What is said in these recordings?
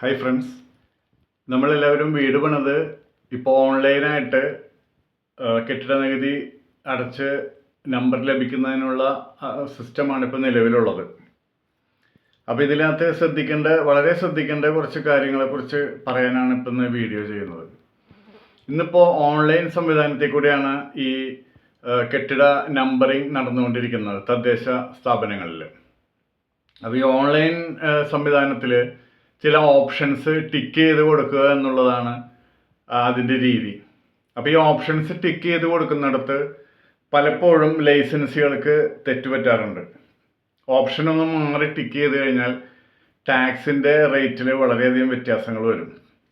Hi friends നമ്മളെല്ലാവരും വീട് പണിത് ഇപ്പോൾ ഓൺലൈനായിട്ട് കെട്ടിട നികുതി അടച്ച് നമ്പർ ലഭിക്കുന്നതിനുള്ള സിസ്റ്റമാണ് ഇപ്പോൾ നിലവിലുള്ളത്. അപ്പോൾ ഇതിനകത്ത് ശ്രദ്ധിക്കേണ്ട വളരെ ശ്രദ്ധിക്കേണ്ട കുറച്ച് കാര്യങ്ങളെക്കുറിച്ച് പറയാനാണ് ഇപ്പം ഇന്ന് വീഡിയോ ചെയ്യുന്നത്. ഇന്നിപ്പോൾ ഓൺലൈൻ സംവിധാനത്തിൽ കൂടിയാണ് ഈ കെട്ടിട നമ്പറിംഗ് നടന്നുകൊണ്ടിരിക്കുന്നത് തദ്ദേശ സ്ഥാപനങ്ങളിൽ അപ്പോൾ ഈ ഓൺലൈൻ സംവിധാനത്തിൽ ചില ഓപ്ഷൻസ് ടിക്ക് ചെയ്ത് കൊടുക്കുക എന്നുള്ളതാണ് അതിന്റെ രീതി. അപ്പോൾ ഈ ഓപ്ഷൻസ് ടിക്ക് ചെയ്ത് കൊടുക്കുന്നിടത്ത് പലപ്പോഴും ലൈസൻസുകൾക്ക് തെറ്റുപറ്റാറുണ്ട് ഓപ്ഷനൊന്ന് മാറി ടിക്ക് ചെയ്ത് കഴിഞ്ഞാൽ ടാക്സിന്റെ റേറ്റിൽ വളരെയധികം വ്യത്യാസങ്ങൾ വരും.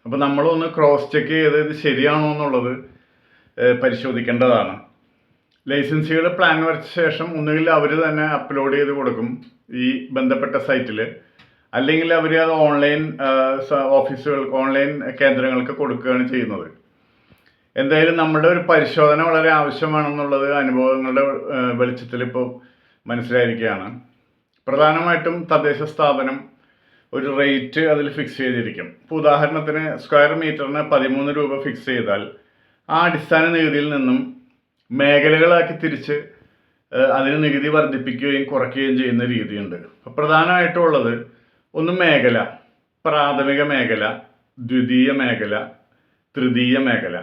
അപ്പോൾ നമ്മളൊന്ന് ക്രോസ് ചെക്ക് ചെയ്ത് ഇത് ശരിയാണോ എന്നുള്ളത് പരിശോധിക്കേണ്ടതാണ്. ലൈസൻസികൾ പ്ലാൻ വരച്ച ശേഷം ഒന്നുകിൽ അവർ തന്നെ അപ്ലോഡ് ചെയ്ത് കൊടുക്കും ഈ ബന്ധപ്പെട്ട സൈറ്റിൽ അല്ലെങ്കിൽ അവർ അത് ഓൺലൈൻ ഓഫീസുകൾ ഓൺലൈൻ കേന്ദ്രങ്ങൾക്ക് കൊടുക്കുകയാണ് ചെയ്യുന്നത്. എന്തായാലും നമ്മുടെ ഒരു പരിശോധന വളരെ ആവശ്യമാണെന്നുള്ളത് അനുഭവങ്ങളുടെ വെളിച്ചത്തിൽ ഇപ്പോൾ മനസ്സിലായിരിക്കുകയാണ്. പ്രധാനമായിട്ടും തദ്ദേശ സ്ഥാപനം ഒരു റേറ്റ് അതിൽ ഫിക്സ് ചെയ്തിരിക്കും. ഇപ്പോൾ ഉദാഹരണത്തിന് സ്ക്വയർ മീറ്ററിന് പതിമൂന്ന് രൂപ ഫിക്സ് ചെയ്താൽ ആ അടിസ്ഥാന നികുതിയിൽ നിന്നും മേഖലകളാക്കി തിരിച്ച് അതിന് നികുതി വർദ്ധിപ്പിക്കുകയും കുറയ്ക്കുകയും ചെയ്യുന്ന രീതിയുണ്ട്. പ്രധാനമായിട്ടുള്ളത് ഒന്ന് മേഖല പ്രാഥമിക മേഖല ദ്വിതീയ മേഖല തൃതീയ മേഖല.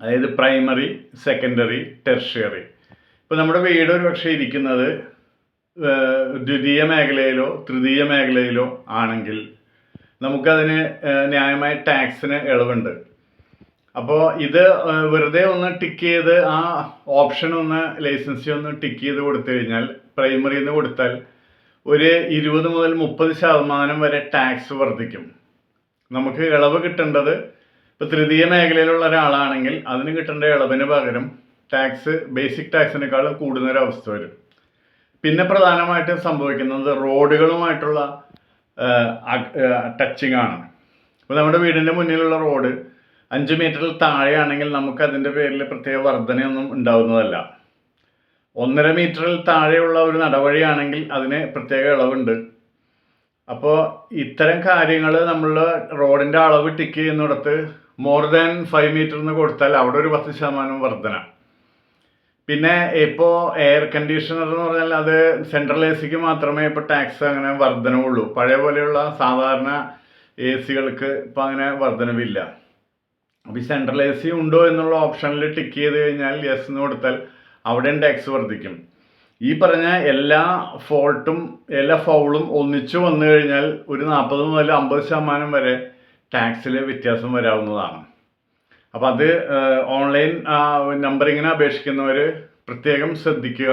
അതായത് പ്രൈമറി സെക്കൻഡറി ടെർഷ്യറി ഇപ്പോൾ നമ്മുടെ വീട് ഒരു പക്ഷേ ഇരിക്കുന്നത് ദ്വിതീയ മേഖലയിലോ തൃതീയ മേഖലയിലോ ആണെങ്കിൽ നമുക്കതിന് ന്യായമായ ടാക്സിന് ഇളവുണ്ട് അപ്പോൾ ഇത് വെറുതെ ഒന്ന് ടിക്ക് ചെയ്ത് ആ ഓപ്ഷൻ ഒന്ന് ലൈസൻസി ഒന്ന് ടിക്ക് ചെയ്ത് കൊടുത്തു കഴിഞ്ഞാൽ പ്രൈമറിയിൽ നിന്ന് കൊടുത്താൽ ഒരു ഇരുപത് മുതൽ മുപ്പത് ശതമാനം വരെ ടാക്സ് വർദ്ധിക്കും. നമുക്ക് ഇളവ് കിട്ടേണ്ടത് ഇപ്പോൾ തൃതീയ മേഖലയിലുള്ള ഒരാളാണെങ്കിൽ അതിന് കിട്ടേണ്ട ഇളവിന് പകരം ടാക്സ് ബേസിക് ടാക്സിനേക്കാൾ കൂടുന്ന ഒരു വരും. പിന്നെ പ്രധാനമായിട്ടും സംഭവിക്കുന്നത് റോഡുകളുമായിട്ടുള്ള ടച്ചിങ് ആണ്. ഇപ്പോൾ നമ്മുടെ വീടിന്റെ മുന്നിലുള്ള റോഡ് അഞ്ച് മീറ്ററിൽ താഴെയാണെങ്കിൽ നമുക്ക് അതിന്റെ പേരിൽ പ്രത്യേക വർധനയൊന്നും ഉണ്ടാവുന്നതല്ല. ഒന്നര മീറ്ററിൽ താഴെയുള്ള ഒരു നടവഴിയാണെങ്കിൽ അതിന് പ്രത്യേക ഇളവുണ്ട്. അപ്പോൾ ഇത്തരം കാര്യങ്ങൾ നമ്മൾ റോഡിന്റെ അളവ് ടിക്ക് ചെയ്യുന്നിടത്ത് മോർ ദാൻ ഫൈവ് മീറ്റർ എന്ന് കൊടുത്താൽ അവിടെ ഒരു പത്ത് ശതമാനം വർധന. പിന്നെ ഇപ്പോൾ എയർ കണ്ടീഷണർ എന്ന് പറഞ്ഞാൽ അത് സെൻട്രൽ എ സിക്ക് മാത്രമേ ഇപ്പോൾ ടാക്സ് അങ്ങനെ വർധനവുള്ളൂ. പഴയ പോലെയുള്ള സാധാരണ എ സികൾക്ക് ഇപ്പോൾ അങ്ങനെ വർധനവില്ല. അപ്പോൾ ഈ സെൻട്രൽ എ സി ഉണ്ടോ എന്നുള്ള ഓപ്ഷനിൽ ടിക്ക് ചെയ്ത് കഴിഞ്ഞാൽ യെസ് എന്ന് കൊടുത്താൽ അവിടെയും ടാക്സ് വർദ്ധിക്കും. ഈ പറഞ്ഞ എല്ലാ ഫോൾട്ടും എല്ലാ ഫൗളും ഒന്നിച്ചു വന്നു കഴിഞ്ഞാൽ ഒരു നാൽപ്പത് മുതൽ അമ്പത് ശതമാനം വരെ ടാക്സിൽ വ്യത്യാസം വരാവുന്നതാണ്. അപ്പം അത് ഓൺലൈൻ നമ്പറിങ്ങിന് അപേക്ഷിക്കുന്നവർ പ്രത്യേകം ശ്രദ്ധിക്കുക.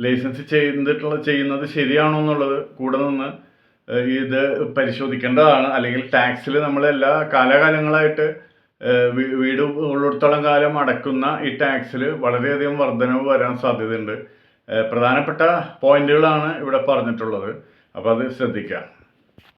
ലൈസൻസ് ചെയ്തിട്ടുള്ള ചെയ്യുന്നത് ശരിയാണോ എന്നുള്ളത് കൂടെ നിന്ന് ഇത് പരിശോധിക്കേണ്ടതാണ്. അല്ലെങ്കിൽ ടാക്സിൽ നമ്മൾ എല്ലാ കാലാകാലങ്ങളായിട്ട് വീട് ഉള്ളിടത്തോളം കാലം അടക്കുന്ന ഈ ടാക്സിൽ വളരെയധികം വർധനവ് വരാൻ സാധ്യതയുണ്ട്. പ്രധാനപ്പെട്ട പോയിന്റുകളാണ് ഇവിടെ പറഞ്ഞിട്ടുള്ളത്. അപ്പോൾ അത് ശ്രദ്ധിക്കുക.